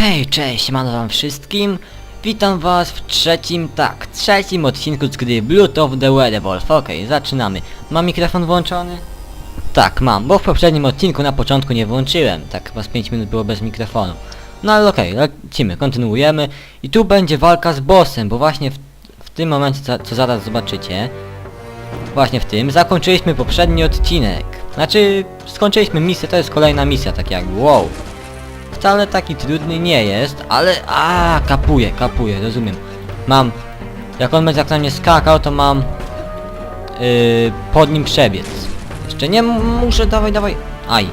Hej, cześć, siemano wam wszystkim. Witam was w trzecim, tak, trzecim odcinku z gry Blood of the Werewolf. Okej, zaczynamy. Mam mikrofon włączony? Tak, mam, bo w poprzednim odcinku na początku nie włączyłem. Tak, chyba z 5 minut było bez mikrofonu. No ale okej, lecimy, kontynuujemy. I tu będzie walka z bossem, bo właśnie w, w tym momencie, co, co zaraz zobaczycie, właśnie w tym, zakończyliśmy poprzedni odcinek. Znaczy, skończyliśmy misję, to jest kolejna misja, tak jakby, wow. Wcale taki trudny nie jest, ale... A, kapuje, kapuje, rozumiem. Mam... Jak on będzie jak na mnie skakał, to mam... Yy, pod nim przebiec. Jeszcze nie muszę, dawaj, dawaj. Aj.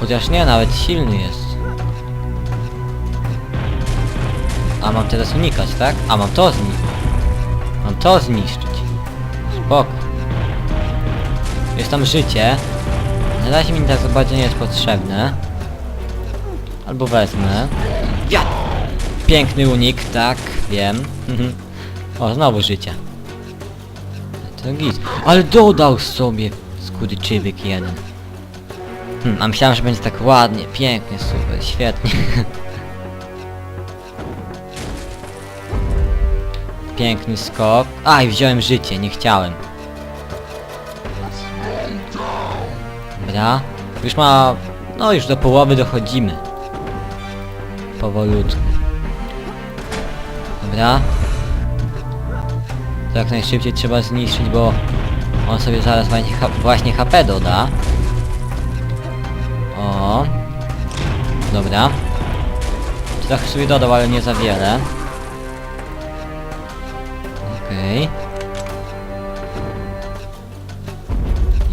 Chociaż nie, nawet silny jest. A mam teraz unikać, tak? A mam to zniszczyć. Mam to zniszczyć. Spoko. Jest tam życie. Na razie mi tak bardzo nie jest potrzebne. Albo wezmę. Ja! Piękny unik, tak, wiem. Mhm. o, znowu życie. To git. Ale dodał sobie skurczybyk jeden. Hmm, a myślałem, że będzie tak ładnie, pięknie, super, świetnie. Piękny skok. Aj, wziąłem życie, nie chciałem. Dobra. Już ma... No już do połowy dochodzimy. Powolutku. Dobra. To jak najszybciej trzeba zniszczyć, bo on sobie zaraz właśnie, HP doda. O. Dobra. Trochę sobie dodał, ale nie za wiele. Okej.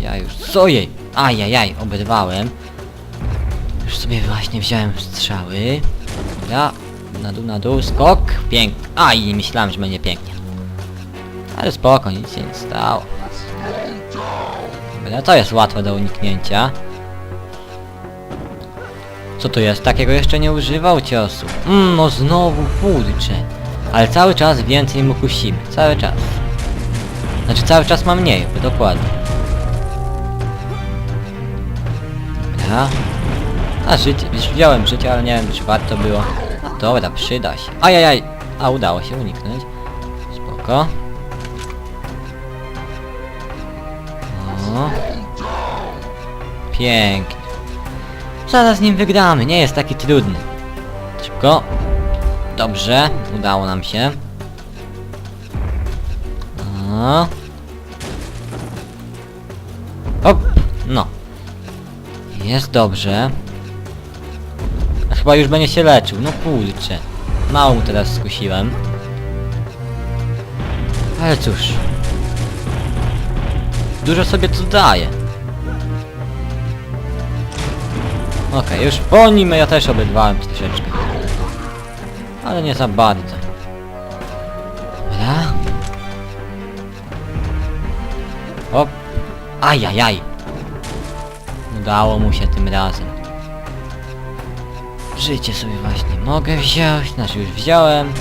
Ja już... Co jej? Ajajaj, oberwałem. Już sobie właśnie wziąłem strzały. Dobra. Na dół, na dół, skok. Pięk. Aj, myślałem, że będzie pięknie. Ale spoko, nic się nie stało. Dobra, to jest łatwe do uniknięcia. Co to jest? Takiego jeszcze nie używał ciosu. Mmm, no znowu kurczę. Ale cały czas więcej mu kusimy. Cały czas. Znaczy cały czas ma mniej, dokładnie. Dobra. A życie, już wziąłem życie, ale nie wiem czy warto było. Dobra, przyda się. Ajajaj. A udało się uniknąć. Spoko. O. Pięknie. Zaraz nim wygramy, nie jest taki trudny. Szybko. Dobrze, udało nam się. O. Jest dobrze. Chyba już będzie się leczył, no kurczę. Mało mu teraz skusiłem. Ale cóż. Dużo sobie tu daje. Okej, już po nim ja też obydwałem troszeczkę. Ale nie za bardzo. Dobra. Hop. Ajajaj. Udało mu się tym razem. Życie sobie właśnie mogę wziąć, znaczy już wziąłem.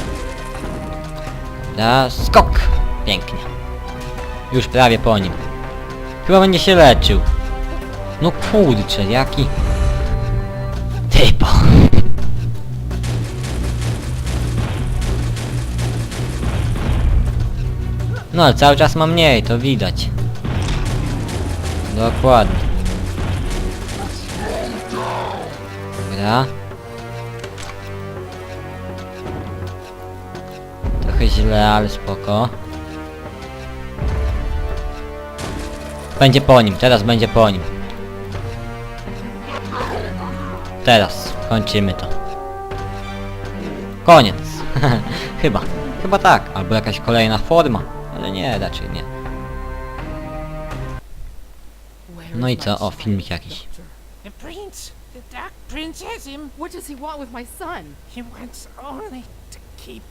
Dobra, skok! Pięknie. Już prawie po nim. Chyba będzie się leczył. No kurczę, jaki... Typo. No ale cały czas ma mniej, to widać. Dokładnie. Dobra. Trochę źle, ale spoko. Będzie po nim, teraz będzie po nim. Teraz, kończymy to. Koniec. Chyba. Chyba tak. Albo jakaś kolejna forma. Ale nie, raczej nie. No i co? O, filmik jakiś. The prince, the dark prince has him. What does he want with my son? He wants only to keep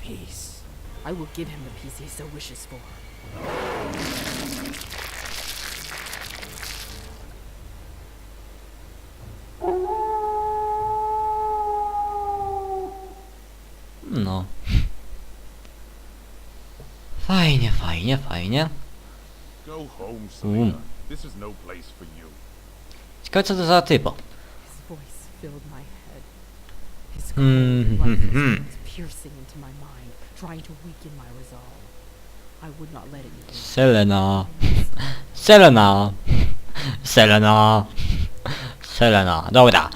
peace. I will give him the peace he so wishes for. No. Fajnie, fajnie, fajnie. Go home, Mm. Selena. This is no place for you. Ciekawe co to za typo. Voice filled my head. His Hmm, cold, hmm, lifeless hmm. piercing into my mind, trying to weaken my resolve. I would not let it win. Selena. Selena. Selena. Selena. Dobra.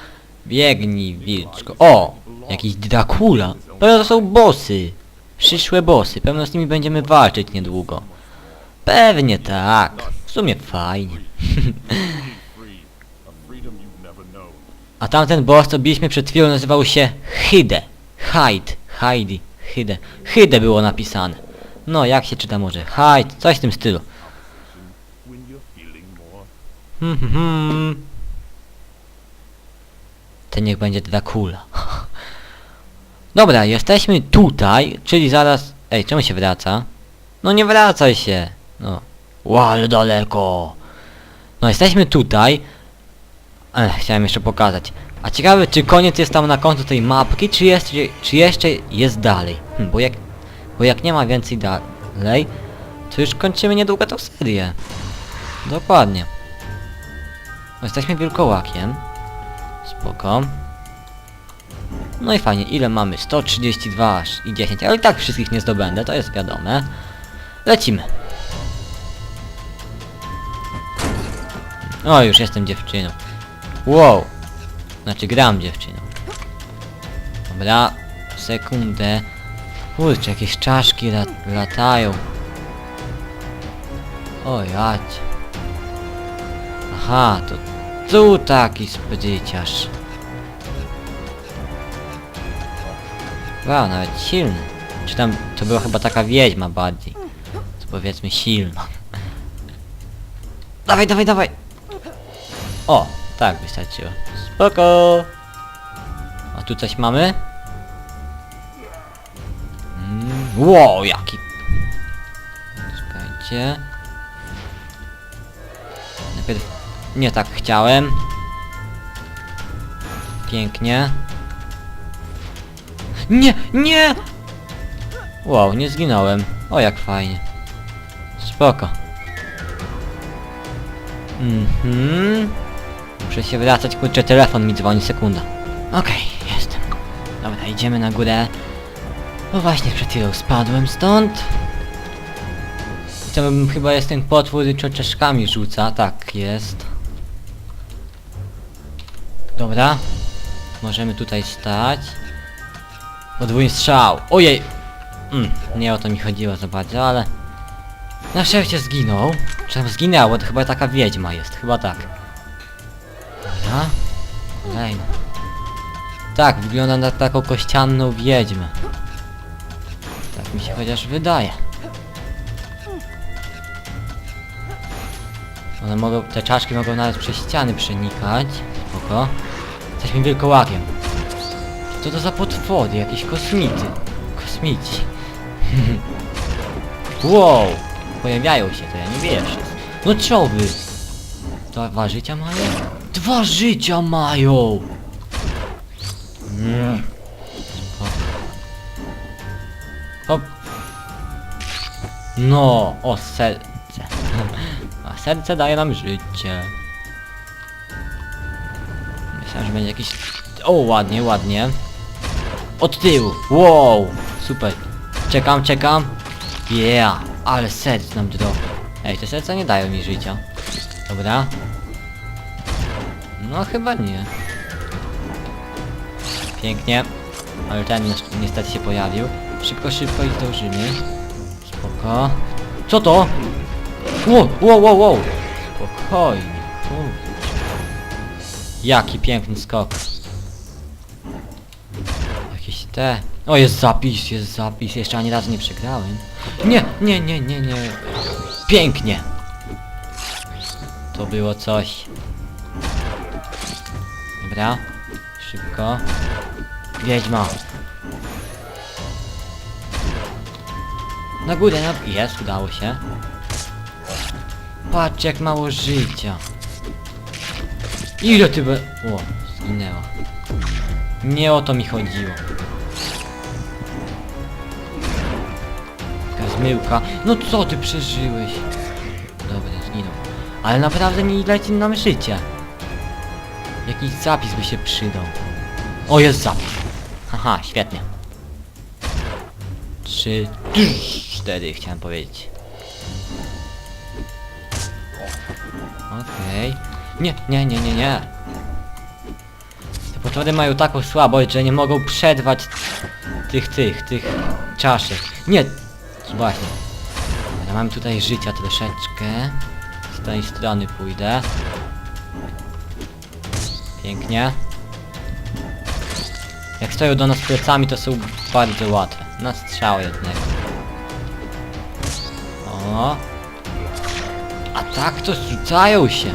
Biegnij, wilczko. O! Jakiś Dracula. Pewno to są bossy. Przyszłe bossy. Pewno z nimi będziemy walczyć niedługo. Pewnie tak. W sumie fajnie. A tamten boss, co biliśmy przed chwilą, nazywał się Hyde. Hyde. Heidi. Hyde. Hyde było napisane. No, jak się czyta może? Hyde. Coś w tym stylu. Hmm, hmm, hmm. To niech będzie Dracula. Dobra, jesteśmy tutaj, czyli zaraz... Ej, czemu się wraca? No nie wracaj się! No. Ale daleko! No, jesteśmy tutaj. Ech, chciałem jeszcze pokazać. A ciekawe, czy koniec jest tam na końcu tej mapki, czy, jest, czy jeszcze jest dalej? Hm, bo jak... Bo jak nie ma więcej dalej, to już kończymy niedługo tą serię. Dokładnie. No, Jesteśmy wilkołakiem. Spoko. No i fajnie, ile mamy? 132 aż i 10, ale i tak wszystkich nie zdobędę, to jest wiadome. Lecimy. O, już jestem dziewczyną. Wow. Znaczy gram dziewczyną. Dobra, sekundę. Kurczę, jakieś czaszki lat latają. O jać. Aha, to tu taki spryciarz. Wow, nawet silny. Czy tam to była chyba taka wiedźma bardziej. To powiedzmy silna. Dawaj, dawaj, dawaj! O, tak wystarczyło. Spoko! A tu coś mamy? Mm, wow, jaki... Czekajcie. Najpierw... Nie tak chciałem. Pięknie. Nie, nie! Wow, nie zginąłem. O, jak fajnie. Spoko. Mhm. Muszę się wracać, kurczę, telefon mi dzwoni, sekunda. Okej, jestem. Dobra, idziemy na górę. Bo właśnie przed chwilą spadłem stąd. I to bym- chyba jest ten potwór, co czaszkami rzuca. Tak, jest. Dobra. Możemy tutaj stać. Podwójny strzał. Ojej! Mm, nie o to mi chodziło za bardzo, ale... Na szczęście zginął. Czy zginęło? To chyba taka wiedźma jest, chyba tak. Dobra. Kolejna. Tak, wygląda na taką kościanną wiedźmę. Tak mi się chociaż wydaje. One mogą, te czaszki mogą nawet przez ściany przenikać. Spoko. Jesteśmy wielkołakiem. Co to za potwory? Jakieś kosmity. Kosmici. wow! Pojawiają się, to ja nie wierzę. No co wy? Dwa życia mają? Dwa życia mają! Hop. No, o serce. A serce daje nam życie. Myślałem, że będzie jakiś... O, ładnie, ładnie. Od tyłu. Wow, super. Czekam, czekam. Yeah, ale serc nam dropi. Ej, te serca nie dają mi życia. Dobra. No chyba nie. Pięknie. Ale ten ni- niestety się pojawił. Szybko, szybko i zdążymy. Spoko. Co to? Wow, wow, wow, wow. Spokojnie. Jaki piękny skok. Jakieś te... O, jest zapis, jest zapis. Jeszcze ani razu nie przegrałem. Nie, nie, nie, nie, nie. Pięknie. To było coś. Dobra. Szybko. Wiedźma. Na górę, na... Jest, udało się. Patrz jak mało życia. Ile ty be... O, zginęła. Nie o to mi chodziło. Taka zmyłka. No co ty przeżyłeś? Dobra, zginął. Ale naprawdę nie leci nam życie. Jakiś zapis by się przydał. O, jest zapis. Haha, świetnie. Trzy, cztery chciałem powiedzieć. Okej. Nie, nie, nie, nie, nie. Te potwory mają taką słabość, że nie mogą przetrwać tych, tych, tych czaszek. Nie! Właśnie. Ja mam tutaj życia troszeczkę. Z tej strony pójdę. Pięknie. Jak stoją do nas plecami, to są bardzo łatwe. Na strzał jednego. O. A tak to rzucają się.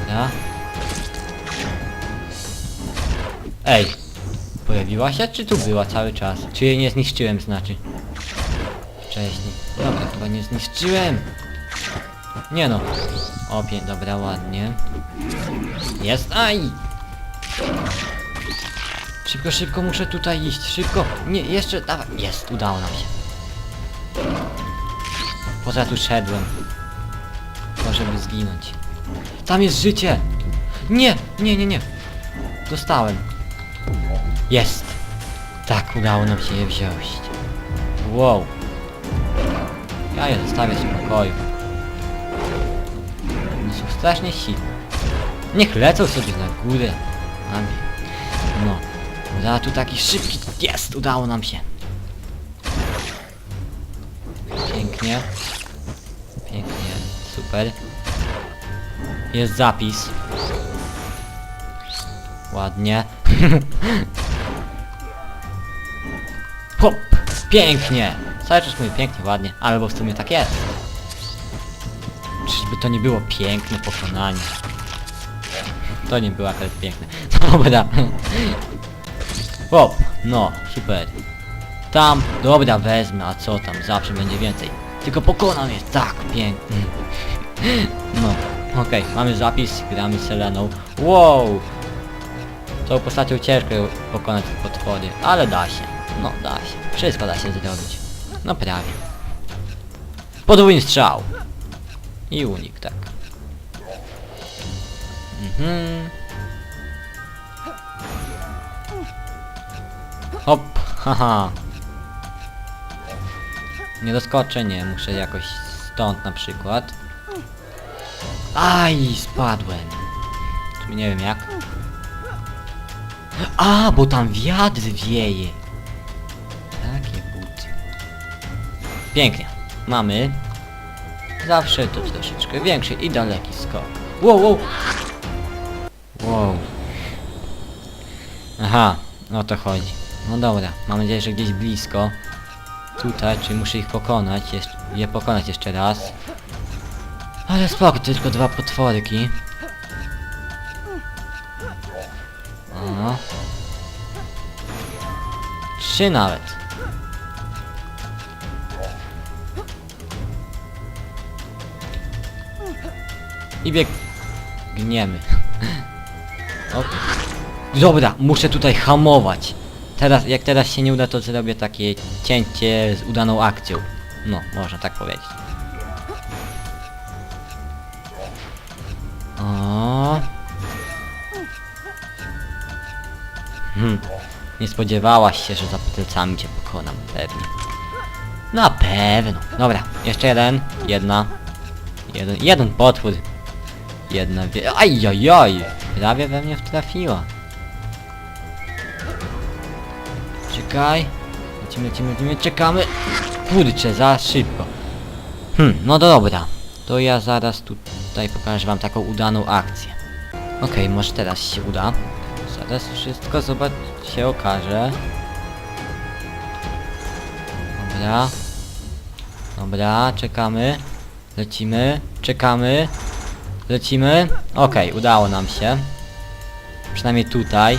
Dobra. Ej. Pojawiła się, czy tu była cały czas? Czy jej nie zniszczyłem, znaczy? Wcześniej. Dobra, chyba nie zniszczyłem. Nie no. O, pię- dobra, ładnie. Jest, aj! Szybko, szybko, muszę tutaj iść, szybko! Nie, jeszcze, dawaj, jest, udało nam się. Poza tu szedłem. Żeby zginąć. Tam jest życie! Nie, nie, nie, nie. Dostałem. Jest. Tak, udało nam się je wziąć. Wow. Ja je zostawię w spokoju. Są strasznie silne. Niech lecą sobie na górę. Nami. No. Uda tu taki szybki. Jest! Udało nam się. Pięknie. Pięknie. Super. Jest zapis. Ładnie. Hop! Pięknie! Cały czas mówię pięknie, ładnie, albo w sumie tak jest. Czyżby to nie było piękne pokonanie? To nie było akurat piękne. Dobra. Hop! No, super. Tam, dobra, wezmę, a co tam, zawsze będzie więcej. Tylko pokonam je, tak, pięknie. No, okej, mamy zapis, gramy Seleną. Wow! Tą postacią ciężko pokonać potwory, ale da się. No, da się. Wszystko da się zrobić. No prawie. Podwójny strzał. I unik, tak. Mhm. Hop, haha. Nie doskoczę, nie, muszę jakoś stąd na przykład. Aj, spadłem. Sumie nie wiem jak. A, bo tam wiatr wieje. Takie buty. Pięknie. Mamy. Zawsze to troszeczkę większy i daleki skok. Wow, wow. Wow. Aha, o to chodzi. No dobra, mam nadzieję, że gdzieś blisko. Tutaj, czy muszę ich pokonać, je pokonać jeszcze raz. Ale spoko, tylko dwa potworki. O. Trzy nawet. I biegniemy. Okej. Dobra, muszę tutaj hamować. Teraz, jak teraz się nie uda, to zrobię takie cięcie z udaną akcją. No, można tak powiedzieć. O. Hmm. Nie spodziewałaś się, że za plecami cię pokonam, pewnie. Na pewno. Dobra, jeszcze jeden. Jedna. Jeden, jeden potwór. Jedna wie... Ajajaj! Prawie we mnie wtrafiła. Czekaj. Lecimy, lecimy, lecimy, czekamy. Kurczę, za szybko. Hmm, no dobra. To ja zaraz tutaj pokażę wam taką udaną akcję. Okej, może teraz się uda. Zaraz wszystko zobacz się okaże. Dobra. Dobra, czekamy. Lecimy, czekamy. Lecimy. Okej, udało nam się. Przynajmniej tutaj.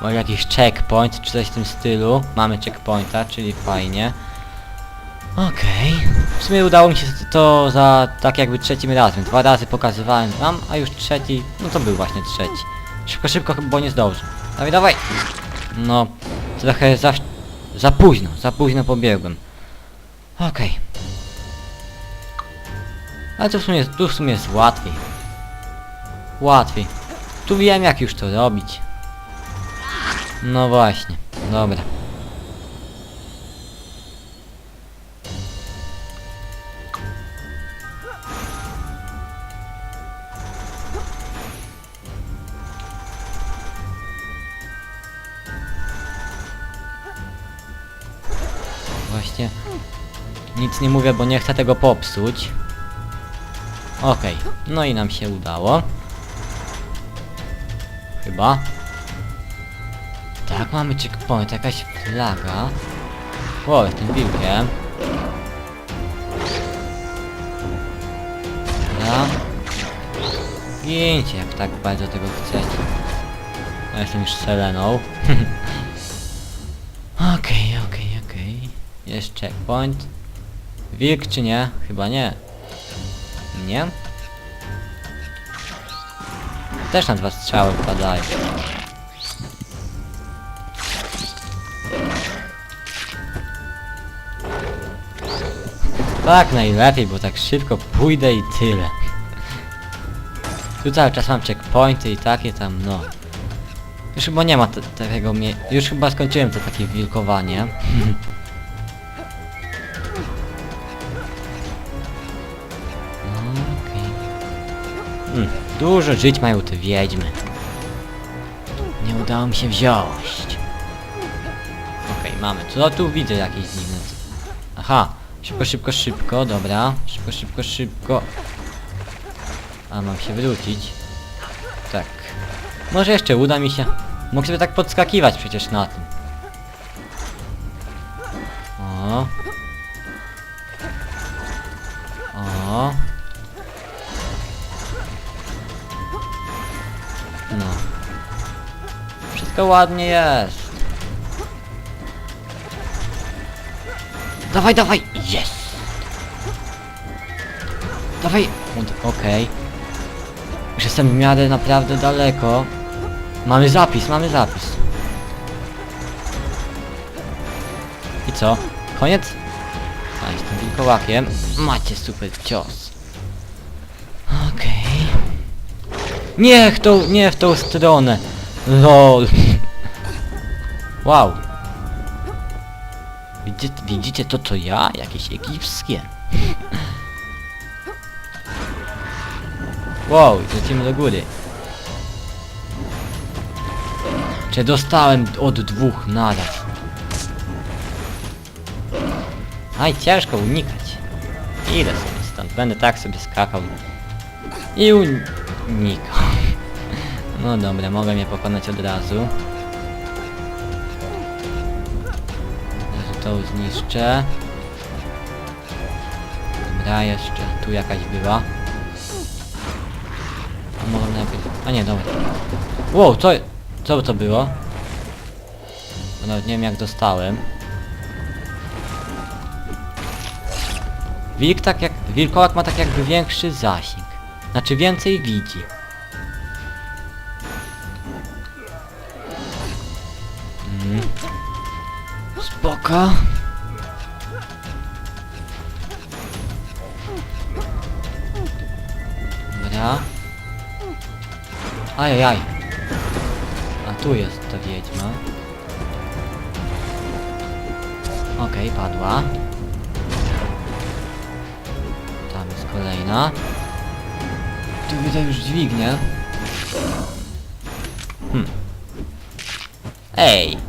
Może jakiś checkpoint, czy coś w tym stylu. Mamy checkpointa, czyli fajnie. Okej. W sumie udało mi się to za tak jakby trzecim razem. Dwa razy pokazywałem wam, a już trzeci, no to był właśnie trzeci. Szybko, szybko, bo nie zdążę. Dawaj, dawaj! No, trochę za, za późno, za późno pobiegłem. Okej. Ale to w sumie, tu w sumie jest łatwiej. Łatwiej. Tu wiem jak już to robić. No właśnie, dobra. Właśnie. Nic nie mówię, bo nie chcę tego popsuć. Okej, no i nam się udało. Chyba. Tak, mamy checkpoint, jakaś flaga. O, tym wilkiem. Dobra. Gincie, jak tak bardzo tego chcecie. Ja jestem już Seleną. Okej, okej, okej. Jest checkpoint. Wilk czy nie? Chyba nie. Nie? Też na dwa strzały wpadają. Tak najlepiej, bo tak szybko pójdę i tyle. Tu cały czas mam checkpointy i takie tam, no. Już chyba nie ma takiego mie... Już chyba skończyłem to takie wilkowanie. dużo żyć mają te wiedźmy. Nie udało mi się wziąć. Okej, mamy. Co tu widzę jakieś c- Aha. Szybko, szybko, szybko, dobra. Szybko, szybko, szybko. A, mam się wrócić. Tak. Może jeszcze uda mi się. Mógł sobie tak podskakiwać przecież na tym. Ładnie jest. Dawaj, dawaj! Jest! Dawaj! Okej. Już jestem w miarę naprawdę daleko. Mamy zapis, mamy zapis. I co? Koniec? A, jestem wilkołakiem. Macie super cios. Okej. Nie w tą, nie w tą stronę. LOL. Wow. Widzicie, widzicie to co ja? Jakieś egipskie. Wow, lecimy do góry. Czy dostałem od dwóch naraz? Aj, ciężko unikać. Idę sobie stąd, będę tak sobie skakał. I unikał. No dobra, mogę mnie pokonać od razu. To zniszczę. Dobra, jeszcze tu jakaś była. A może najpierw... A nie, dobra. Wow, co... Co to było? Bo nawet nie wiem jak dostałem. Wilk tak jak... Wilkołak ma tak jakby większy zasięg. Znaczy więcej widzi. Spoko. Dobra. Ajajaj. A tu jest ta wiedźma. Okej, padła. Tam jest kolejna. Tu widzę już dźwignię. Hmm. Ej!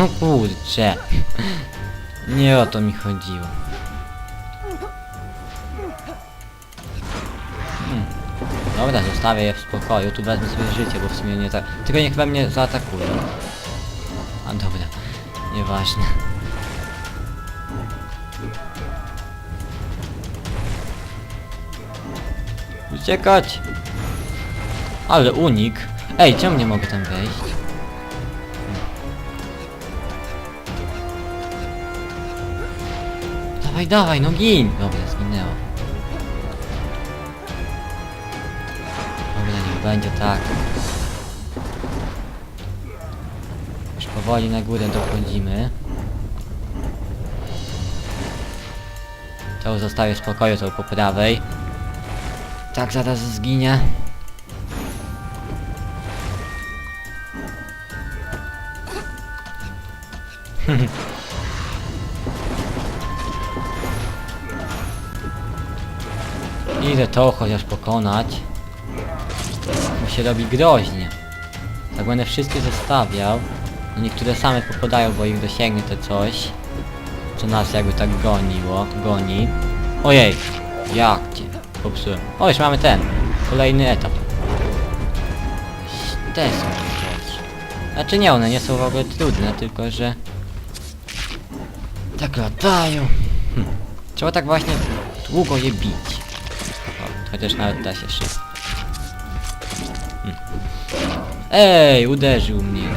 No kurczę. Nie o to mi chodziło. Hmm. Dobra, zostawię je w spokoju, tu wezmę sobie życie, bo w sumie nie tak... Tylko niech we mnie zaatakują. A dobra, nieważne. Uciekać! Ale unik. Ej, czemu nie mogę tam wejść? Dawaj, dawaj, no gin! Dobra, zginęło. Dobra, niech będzie tak. Już powoli na górę dochodzimy. To zostawię w spokoju, to po prawej. Tak, zaraz zginie. Idę to chociaż pokonać. Bo się robi groźnie. Jak będę wszystkie zostawiał, no niektóre same popadają, bo ich dosięgnie to coś. Co nas jakby tak goniło, goni. Ojej, jak cię popsułem. O, już mamy ten, kolejny etap. Te są najgorsze. Znaczy nie, one nie są w ogóle trudne, tylko że... Tak latają. Hm. Trzeba tak właśnie długo je bić. O, chociaż nawet da się szybko. Hm. Ej, uderzył mnie.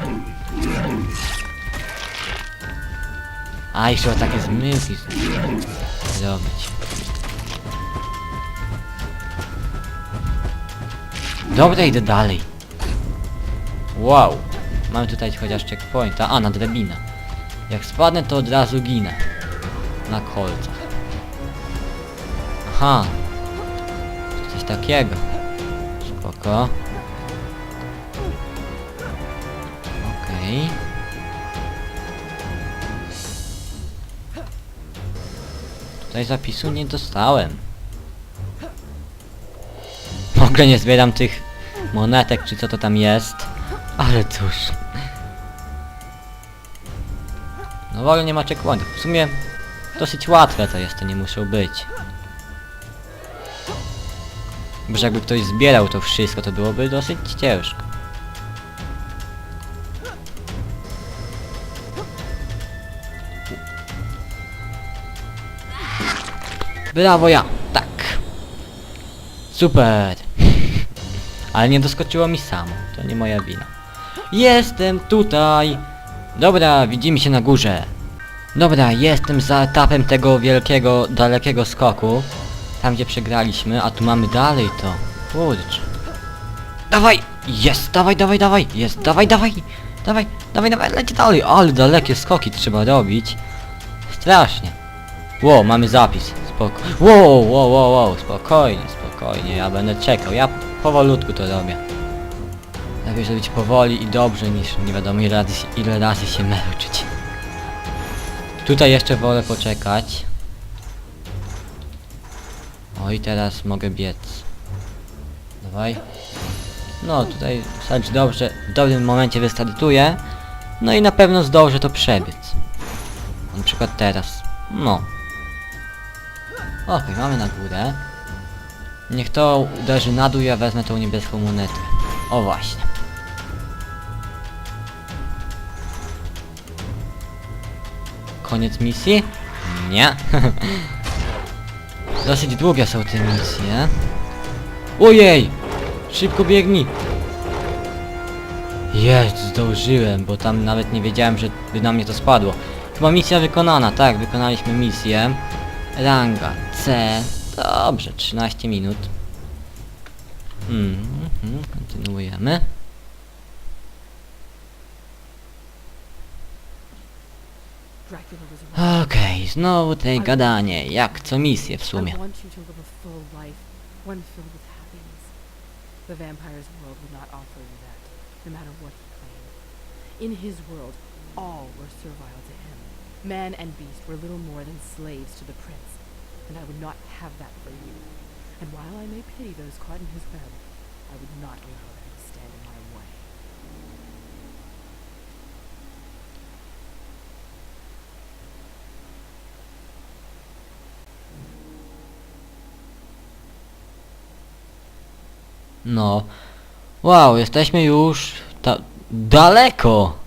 A, i trzeba takie zmyłki zrobić. Dobra, idę dalej. Wow. Mamy tutaj chociaż checkpointa. A, na drabinę. Jak spadnę, to od razu ginę. Na kolcach. Aha. Takiego. Spoko. Okej. Tutaj zapisu nie dostałem. W ogóle nie zbieram tych monetek, czy co to tam jest. Ale cóż. No w ogóle nie ma checkpointów. W sumie dosyć łatwe to jest, to nie muszą być. Bo że jakby ktoś zbierał to wszystko, to byłoby dosyć ciężko. Brawo ja! Tak! Super! Ale nie doskoczyło mi samo, to nie moja wina. Jestem tutaj! Dobra, widzimy się na górze. Dobra, jestem za etapem tego wielkiego, dalekiego skoku. Tam gdzie przegraliśmy, a tu mamy dalej to. Kurczę. Dawaj! Jest! Dawaj, dawaj, dawaj! Jest! Dawaj, dawaj! Dawaj, dawaj, dawaj, leci dalej! Ale dalekie skoki trzeba robić. Strasznie. Wow, mamy zapis. Spoko. Wow, wow, wow, wow, spokojnie, spokojnie, ja będę czekał, ja powolutku to robię. Lepiej zrobić powoli i dobrze niż nie wiadomo ile razy, ile razy się męczyć. Tutaj jeszcze wolę poczekać. O i teraz mogę biec. Dawaj. No tutaj wystarczy dobrze, w dobrym momencie wystartuję. No i na pewno zdążę to przebiec. Na przykład teraz. No. Okej, mamy na górę. Niech to uderzy na dół, ja wezmę tą niebieską monetę. O właśnie. Koniec misji? Nie. Dosyć długie są te misje. Ojej! Szybko biegnij! Jest, zdążyłem, bo tam nawet nie wiedziałem, że by na mnie to spadło. Chyba misja wykonana, tak, wykonaliśmy misję. Ranga C. Dobrze, 13 minut. Mhm, mhm, kontynuujemy. Dracula was znowu te gadanie, jak co misję w sumie. To live a full life, one filled with happiness. The vampire's world would not offer you that, no matter what he claimed. In his world, all were servile to him. Man and beast were little more than slaves to the prince, and I would not have that for you. And while I may pity those caught in his web, I would not allow No. Wow, jesteśmy już ta daleko.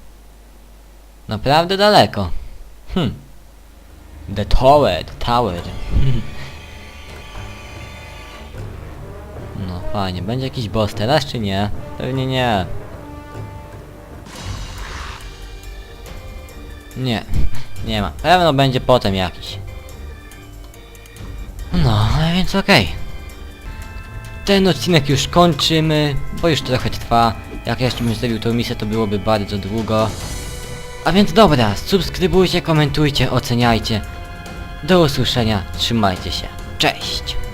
Naprawdę daleko. Hm. The Tower, Tower. No fajnie, będzie jakiś boss teraz czy nie? Pewnie nie. Nie, nie ma. Pewno będzie potem jakiś. No, a więc okej. Ten odcinek już kończymy, bo już trochę trwa. Jak jeszcze bym zrobił tą misję, to byłoby bardzo długo. A więc dobra, subskrybujcie, komentujcie, oceniajcie. Do usłyszenia, trzymajcie się. Cześć!